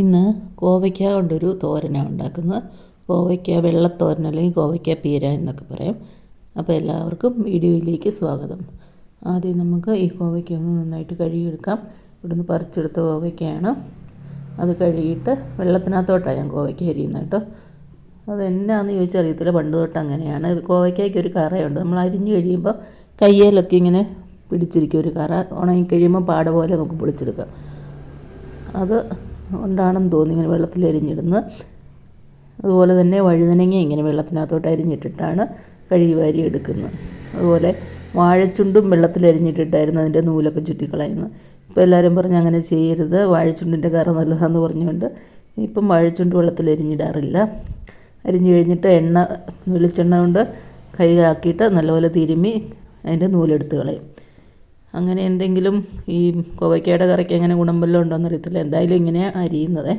ഇന്ന് കോവയ്ക്ക കൊണ്ടൊരു തോരനാണ് ഉണ്ടാക്കുന്നത്. കോവയ്ക്ക വെള്ളത്തോരൻ അല്ലെങ്കിൽ കോവയ്ക്ക പീര എന്നൊക്കെ പറയാം. അപ്പോൾ എല്ലാവർക്കും വീഡിയോയിലേക്ക് സ്വാഗതം. ആദ്യം നമുക്ക് ഈ കോവയ്ക്ക ഒന്ന് നന്നായിട്ട് കഴുകിയെടുക്കാം. ഇവിടുന്ന് പറിച്ചെടുത്ത കോവയ്ക്കയാണ് അത് കഴുകിയിട്ട് വെള്ളത്തിനകത്തോട്ടാണ് ഞാൻ കോവയ്ക്ക അരിയുന്നത് കേട്ടോ. അതെന്നാന്ന് ചോദിച്ചാൽ അറിയത്തില്ല. പണ്ട് തൊട്ട് അങ്ങനെയാണ്. കോവയ്ക്കയ്ക്ക് ഒരു കറയുണ്ട്. നമ്മൾ അരിഞ്ഞ് കഴിയുമ്പോൾ കയ്യിലൊക്കെ ഇങ്ങനെ പിടിച്ചിരിക്കും ഒരു കറ. ഉണങ്ങി കഴിയുമ്പോൾ പാട പോലെ നമുക്ക് പൊളിച്ചെടുക്കാം. അത് കൊണ്ടാണെന്ന് തോന്നി ഇങ്ങനെ വെള്ളത്തിൽ എരിഞ്ഞിടുന്നത്. അതുപോലെ തന്നെ വഴുതനങ്ങ ഇങ്ങനെ വെള്ളത്തിനകത്തോട്ട് അരിഞ്ഞിട്ടിട്ടാണ് കഴുകി വാരി എടുക്കുന്നത്. അതുപോലെ വാഴച്ചുണ്ടും വെള്ളത്തിൽ അരിഞ്ഞിട്ടിട്ടായിരുന്നു അതിന്റെ നൂലൊക്കെ ചുറ്റിക്കളയുന്നത്. ഇപ്പോൾ എല്ലാവരും പറഞ്ഞ് അങ്ങനെ ചെയ്യരുത് വാഴച്ചുണ്ടിന്റെ കറ നല്ലതാണെന്ന് പറഞ്ഞുകൊണ്ട് ഇപ്പം വാഴച്ചുണ്ട് വെള്ളത്തിൽ അരിഞ്ഞിടാറില്ല. അരിഞ്ഞു കഴിഞ്ഞിട്ട് എണ്ണ വെളിച്ചെണ്ണ കൊണ്ട് കൈ ആക്കിയിട്ട് നല്ലപോലെ തിരുമ്മി അതിന്റെ നൂലെടുത്ത് കളയും. അങ്ങനെ എന്തെങ്കിലും ഈ കോവയ്ക്കയുടെ കറിക്ക് എങ്ങനെ ഗുണം വല്ലതും ഉണ്ടോയെന്ന് അറിയത്തില്ല. എന്തായാലും ഇങ്ങനെ അരിയുന്നത്.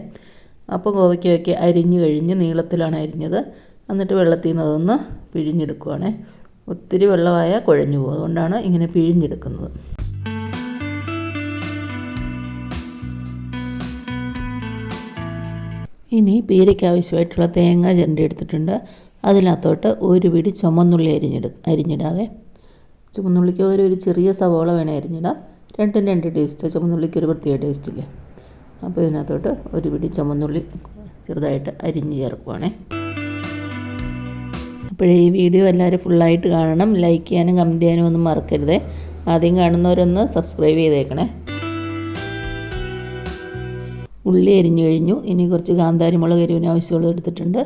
അപ്പോൾ കോവയ്ക്കയൊക്കെ അരിഞ്ഞു കഴിഞ്ഞ് നീളത്തിലാണ് അരിഞ്ഞത്. എന്നിട്ട് വെള്ളത്തിൽ നിന്ന് അതൊന്ന് പിഴിഞ്ഞെടുക്കുവാണേ. ഒത്തിരി വെള്ളമായാൽ കുഴഞ്ഞു പോകും. അതുകൊണ്ടാണ് ഇങ്ങനെ പിഴിഞ്ഞെടുക്കുന്നത്. ഇനി പീരയ്ക്ക് ആവശ്യമായിട്ടുള്ള തേങ്ങ ചിരണ്ടി എടുത്തിട്ടുണ്ട്. അതിനകത്തോട്ട് ഒരു പിടി ചുമന്നുള്ളി അരിഞ്ഞെടു അരിഞ്ഞിടാവേ. ചുമന്നുള്ളിക്ക് പകരം ഒരു ചെറിയ സവോള വേണേ അരിഞ്ഞിടാം രണ്ടും രണ്ട് ടേസ്റ്റ് ചുമന്നുള്ളിക്ക് ഒരു പ്രത്യേക ടേസ്റ്റ് ഇല്ലേ? അപ്പോൾ ഇതിനകത്തോട്ട് ഒരു പിടി ചുമന്നുള്ളി ചെറുതായിട്ട് അരിഞ്ഞ് ചേർക്കുവാണേ. അപ്പോഴേ ഈ വീഡിയോ എല്ലാവരും ഫുള്ളായിട്ട് കാണണം. ലൈക്ക് ചെയ്യാനും കമന്റ് ചെയ്യാനും ഒന്നും മറക്കരുതേ. ആദ്യം കാണുന്നവരൊന്ന് സബ്സ്ക്രൈബ് ചെയ്തേക്കണേ. ഉള്ളി അരിഞ്ഞു കഴിഞ്ഞു. ഇനി കുറച്ച് കാന്താരി മുളക് എരിവിന് ആവശ്യമുള്ളത് എടുത്തിട്ടുണ്ട്.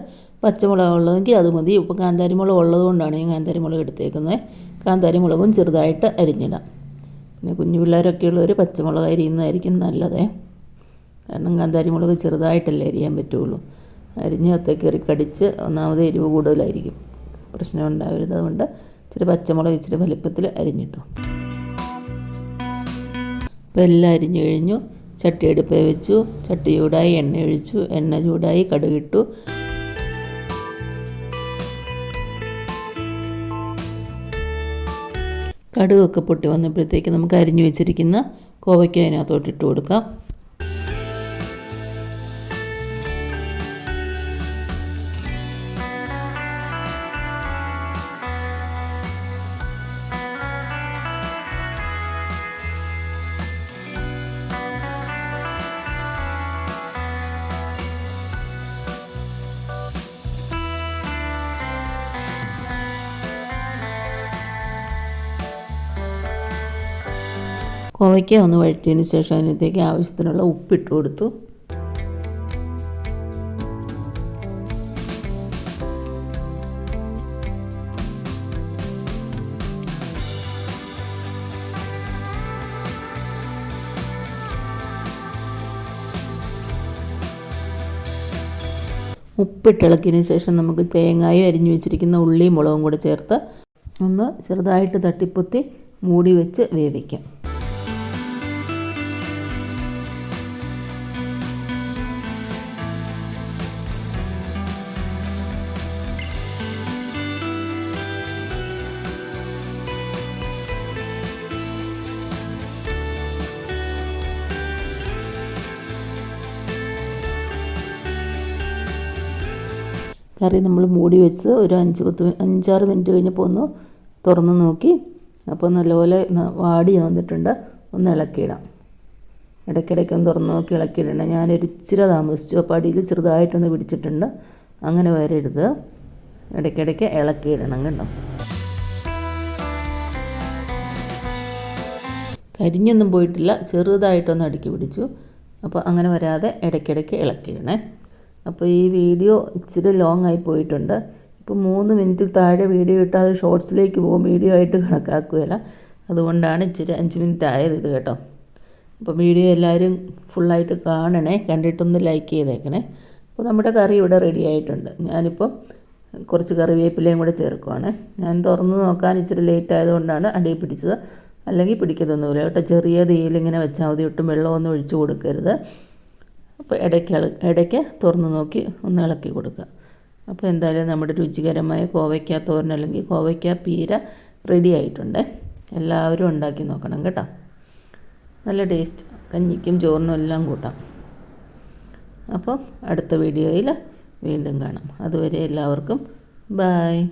പച്ചമുളക് ഉള്ളതെങ്കിൽ അത് മതി. ഇപ്പോൾ കാന്താരി മുളക് ഉള്ളത് കൊണ്ടാണ് ഞാൻ കാന്താരി മുളക് എടുത്തേക്കുന്നത്. കാന്താരി മുളകും ചെറുതായിട്ട് അരിഞ്ഞിടാം. പിന്നെ കുഞ്ഞു പിള്ളേരൊക്കെ ഉള്ളവർ പച്ചമുളക് അരിയുന്നതായിരിക്കും നല്ലത്. കാരണം കാന്താരി മുളക് ചെറുതായിട്ടല്ലേ അരിയാൻ പറ്റുള്ളൂ. അരിഞ്ഞ് കത്തേക്കറി കടിച്ച് ഒന്നാമത് എരിവ് കൂടുതലായിരിക്കും. പ്രശ്നം ഉണ്ടാവരുത് അതുകൊണ്ട് ഇച്ചിരി പച്ചമുളക് ഇച്ചിരി വലിപ്പത്തിൽ അരിഞ്ഞിട്ടു. അപ്പോൾ എല്ലാം അരിഞ്ഞു കഴിഞ്ഞു. ചട്ടി അടുപ്പ് വെച്ചു ചട്ടി ചൂടായി എണ്ണ ഒഴിച്ചു എണ്ണ ചൂടായി കടുകിട്ടു. കടുകൊക്കെ പൊട്ടി വന്നപ്പോഴത്തേക്ക് നമുക്ക് അരിഞ്ഞു വെച്ചിരിക്കുന്ന കോവയ്ക്ക അതിനകത്തോട്ട് ഇട്ട് കൊടുക്കാം. കോവയ്ക്ക ഒന്ന് വഴറ്റിയതിന് ശേഷം അതിനകത്തേക്ക് ആവശ്യത്തിനുള്ള ഉപ്പിട്ട് കൊടുത്തു. ഉപ്പിട്ടിളക്കിയതിന് ശേഷം നമുക്ക് തേങ്ങായും അരിഞ്ഞു വെച്ചിരിക്കുന്ന ഉള്ളിയും മുളകും കൂടെ ചേർത്ത് ഒന്ന് ചെറുതായിട്ട് തട്ടിപ്പൊത്തി മൂടി വെച്ച് വേവിക്കാം. കറി നമ്മൾ മൂടി വെച്ച് ഒരു അഞ്ച് പത്ത് അഞ്ചാറ് മിനിറ്റ് കഴിഞ്ഞപ്പോൾ ഒന്ന് തുറന്ന് നോക്കി. അപ്പോൾ നല്ലപോലെ വാടി വന്നിട്ടുണ്ട്. ഒന്ന് ഇളക്കിയിടാം. ഇടയ്ക്കിടയ്ക്ക് ഒന്ന് തുറന്ന് നോക്കി ഇളക്കിയിടണം. ഞാനൊരു ഇച്ചിരി താമസിച്ചു. അപ്പോൾ അടിയിൽ ചെറുതായിട്ടൊന്ന് പിടിച്ചിട്ടുണ്ട്. അങ്ങനെ വരരുത്. ഇടയ്ക്കിടയ്ക്ക് ഇളക്കിയിടണം കേട്ടോ. കരിഞ്ഞൊന്നും പോയിട്ടില്ല. ചെറുതായിട്ടൊന്ന് അടുക്കി പിടിച്ചു. അപ്പോൾ അങ്ങനെ വരാതെ ഇടയ്ക്കിടയ്ക്ക് ഇളക്കിയിടണേ. അപ്പോൾ ഈ വീഡിയോ ഇച്ചിരി ലോങ് ആയി പോയിട്ടുണ്ട്. ഇപ്പോൾ മൂന്ന് മിനിറ്റിൽ താഴെ വീഡിയോ ഇട്ടാൽ അത് ഷോർട്സിലേക്ക് പോകും വീഡിയോ ആയിട്ട് കണക്കാക്കുകയില്ല. അതുകൊണ്ടാണ് ഇച്ചിരി അഞ്ച് മിനിറ്റ് ആയത് ഇത് കേട്ടോ. അപ്പോൾ വീഡിയോ എല്ലാവരും ഫുള്ളായിട്ട് കാണണേ കണ്ടിട്ടൊന്ന് ലൈക്ക് ചെയ്തേക്കണേ. അപ്പോൾ നമ്മുടെ കറി ഇവിടെ റെഡി ആയിട്ടുണ്ട്. ഞാനിപ്പോൾ കുറച്ച് കറിവേപ്പിലയും കൂടെ ചേർക്കുവാണ്. ഞാൻ തുറന്ന് നോക്കാൻ ഇച്ചിരി ലേറ്റ് ആയതുകൊണ്ടാണ് അടിയിൽ പിടിച്ചത്. അല്ലെങ്കിൽ പിടിക്കത്തൊന്നുമില്ല കേട്ടോ. ചെറിയ തീയിലിങ്ങനെ വെച്ചാൽ മതി. ഒട്ടും വെള്ളമൊന്നും ഒഴിച്ചു കൊടുക്കരുത്. അപ്പോൾ ഇടയ്ക്ക് ഇടയ്ക്ക് തുറന്ന് നോക്കി ഒന്ന് ഇളക്കി കൊടുക്കുക. അപ്പോൾ എന്തായാലും നമ്മുടെ രുചികരമായ കോവയ്ക്ക തോരൻ അല്ലെങ്കിൽ കോവയ്ക്ക പീര റെഡി ആയിട്ടുണ്ട്. എല്ലാവരും ഉണ്ടാക്കി നോക്കണം കേട്ടോ. നല്ല ടേസ്റ്റ് കഞ്ഞിക്കും ചോറിനും എല്ലാം കൂട്ടാം. അപ്പോൾ അടുത്ത വീഡിയോയിൽ വീണ്ടും കാണാം. അതുവരെ എല്ലാവർക്കും ബായ്